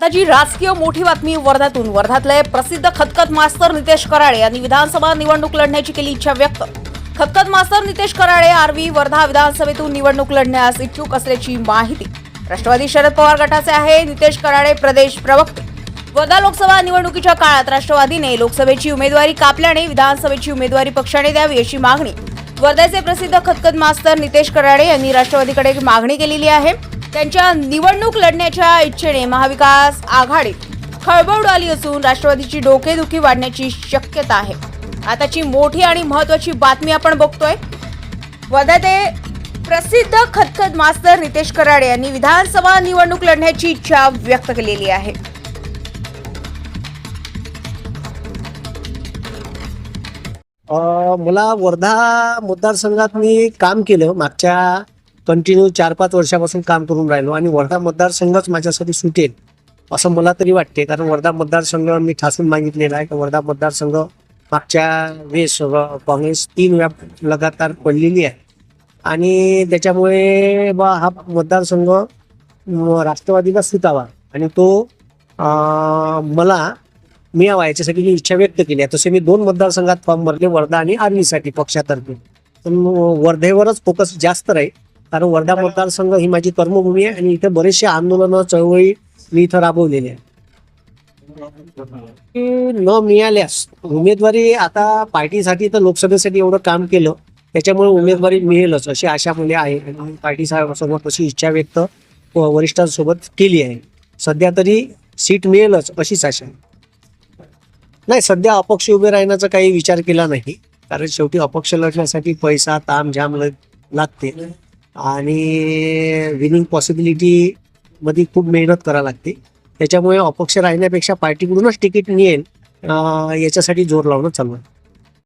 आताची राजकीय मोठी बातमी वर्धातून. वर्धातले प्रसिद्ध खतखत मास्तर नितेश कराळे यांनी विधानसभा निवडणूक लढण्याची केली इच्छा व्यक्त. खतखत मास्तर नितेश कराळे आरवी वर्धा विधानसभेतून निवडणूक लढण्यास इच्छुक असल्याची माहिती. राष्ट्रवादी शरद पवार गटाचे आहे नितेश कराळे प्रदेश प्रवक्ते. वर्धा लोकसभा निवडणुकीच्या काळात राष्ट्रवादीने लोकसभेची उमेदवारी कापल्याने विधानसभेची उमेदवारी पक्षाने द्यावी अशी मागणी. वर्ध्याचे प्रसिद्ध खतखत मास्तर नितेश कराळे यांनी राष्ट्रवादीकडे मागणी केलेली आहे. त्यांच्या निवडणूक लढण्याच्या इच्छेने महाविकास आघाडीत खळबळ उडाली असून राष्ट्रवादीची डोकेदुखी वाढण्याची शक्यता आहे. आताची मोठी आणि महत्वाची बातमी आपण बघतोय. वर्ध्याचे प्रसिद्ध खतखत मास्तर नितेश कराडे यांनी विधानसभा निवडणूक लढण्याची इच्छा व्यक्त केलेली आहे. मला वर्धा मतदारसंघात मी काम केलं मागच्या कंटिन्यू चार पाच वर्षापासून काम करून राहिलो आणि वर्धा मतदारसंघच माझ्यासाठी सुटेल असं मला तरी वाटते. कारण वर्धा मतदारसंघ मी ठासून मागितलेला आहे. की वर्धा मतदारसंघ मागच्या वेळेस काँग्रेस तीन वेळा लगातार पडलेली आहे. आणि त्याच्यामुळे बा हा मतदारसंघ राष्ट्रवादीला सुटावा. आणि तो अ, मला मिळावा याच्यासाठी मी इच्छा व्यक्त केली आहे तसे मी दोन मतदारसंघात फॉर्म भरले वर्धा आणि आर्मीसाठी पक्षातर्फे. पण वर्धेवरच फोकस जास्त राहील. कारण वर्धा मतदारसंघ ही माझी कर्मभूमी आहे आणि इथे बरेचसे आंदोलनं चळवळी मी इथं राबवलेली आहे. की न मिळाल्यास उमेदवारी आता पार्टीसाठी तर लोकसभेसाठी एवढं काम केलं त्याच्यामुळे उमेदवारी मिळेलच अशी आशा मुले आहे. आणि पार्टी साहेबांसोबत तशी इच्छा व्यक्त वरिष्ठांसोबत केली आहे. सध्या तरी सीट मिळेलच अशीच आशा आहे. नाही सध्या अपक्ष उभे राहण्याचा काही विचार केला नाही. कारण शेवटी अपक्ष लढण्यासाठी पैसा ताम जाम ल- लागते. आणि विनिंग पॉसिबिलिटी मध्ये खूप मेहनत करावी लागते. त्याच्यामुळे अपक्ष राहण्यापेक्षा पार्टीकडूनच तिकीट मिळेल याच्यासाठी जोर लावणं चालू आहे.